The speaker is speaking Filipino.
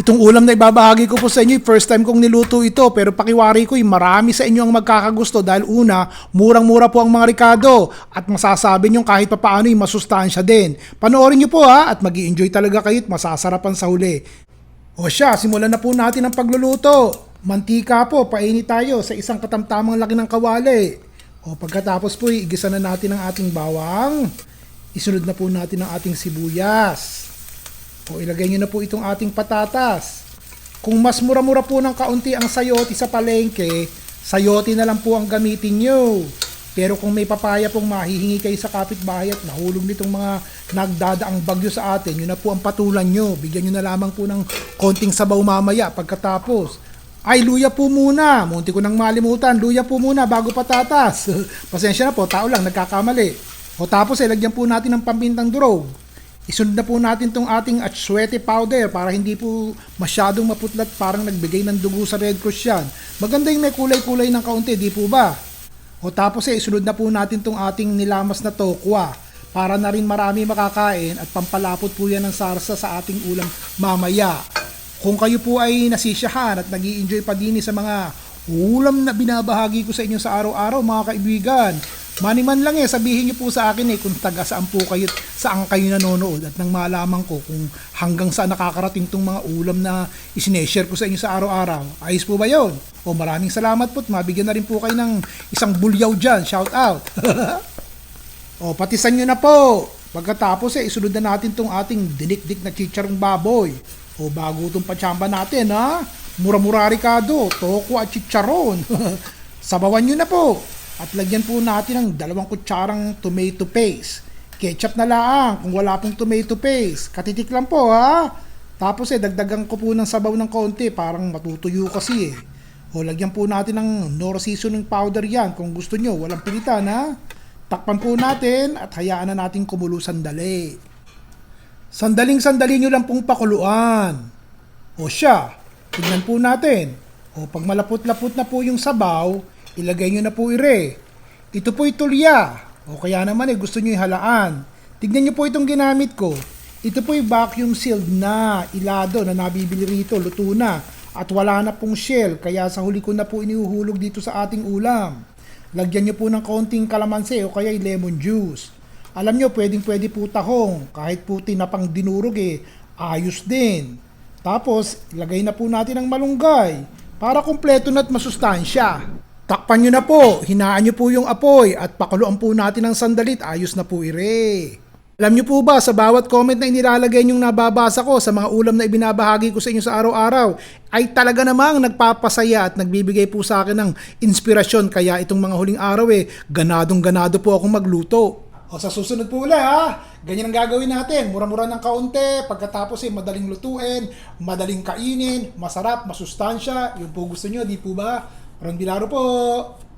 Itong ulam na ibabahagi ko po sa inyo, first time kong niluto ito pero pakiwari ko, marami sa inyo ang magkakagusto dahil una, murang-mura po ang mga Ricardo at masasabi nyo kahit papaano yung masustansya din. Panoorin nyo po ha at mag enjoy talaga kayo at masasarapan sa huli. O siya, simulan na po natin ang pagluluto. Mantika po, painit tayo sa isang katamtamang laki ng kawali. O pagkatapos po, igisa na natin ang ating bawang. Isunod na po natin ang ating sibuyas. O ilagay nyo na po itong ating patatas. Kung mas mura-mura po ng kaunti ang sayote sa palengke, sayote na lang po ang gamitin nyo. Pero kung may papaya pong mahihingi kayo sa kapitbahay at nahulog nitong mga nagdadaang bagyo sa atin, yun na po ang patulan nyo. Bigyan nyo na lamang po ng konting sabaw mamaya pagkatapos. Ay, luya po muna. Munti ko nang malimutan. Luya po muna bago patatas. Pasensya na po, tao lang, nagkakamali. O tapos, eh, lagyan po natin ng pampintang durog. Isunod na po natin tong ating atsuete powder para hindi po masyadong maputlat parang nagbigay ng dugo sa Red Cross yan. Maganda yung may kulay-kulay ng kaunti, di po ba? O tapos eh, isunod na po natin tong ating nilamas na tokwa para na rin marami makakain at pampalapot po yan ng sarsa sa ating ulam mamaya. Kung kayo po ay nasisyahan at nag enjoy pa din sa mga ulam na binabahagi ko sa inyo sa araw-araw mga kaibigan, Mani man lang eh, sabihin niyo po sa akin eh kung taga saan po kayo, saan kayo nanonood at nang malaman ko kung hanggang saan nakakarating tong mga ulam na isineshare ko sa inyo sa araw-araw. Ayos po ba yon? O maraming salamat po at mabigyan na rin po kayo ng isang bulyaw dyan. Shout out! o patisan nyo na po! Pagkatapos eh, isunod na natin tong ating dinikdik na chicharong baboy. O bago itong pachamba natin ha? Mura-mura Ricardo, toko at chicharon. Sabawan nyo na po! At lagyan po natin ng dalawang kutsarang tomato paste. Ketchup na lang kung wala pong tomato paste. Katitik lang po ha. Tapos eh, dagdagan ko po ng sabaw ng konti. Parang matutuyo kasi eh. O lagyan po natin ng nor seasoning powder yan kung gusto nyo. Walang pilitan ha. Takpan po natin at hayaan na natin kumulo sandali. Sandaling sandali nyo lang pong pakuluan. O siya, tignan po natin. O pag malapot-lapot na po yung sabaw, ilagay nyo na po ire. Ito po tulya. O kaya naman eh, gusto nyo halaan. Tignan nyo po itong ginamit ko. Ito po vacuum sealed na ilado na nabibili rito, luto na. At wala na pong shell, kaya sa huli ko na po inihuhulog dito sa ating ulam. Lagyan nyo po ng kaunting kalamansi o kaya lemon juice. Alam nyo, pwedeng pwede po tahong. Kahit po tinapang dinurog eh, ayos din. Tapos, ilagay na po natin ang malunggay para kumpleto na at masustansya. Takpan nyo na po, hinaan nyo po yung apoy at pakuluan po natin ng sandalit, ayos na po ire. Alam nyo po ba, sa bawat comment na inilalagay nyong nababasa ko sa mga ulam na ibinabahagi ko sa inyo sa araw-araw, ay talaga namang nagpapasaya at nagbibigay po sa akin ng inspirasyon. Kaya itong mga huling araw eh, ganadong ganado po akong magluto. O sa susunod po ulit ha, ganyan ang gagawin natin. Mura-mura ng kaunti, pagkatapos eh madaling lutuin, madaling kainin, masarap, masustansya. Yung po gusto nyo, di po ba? Ron Bilaro po.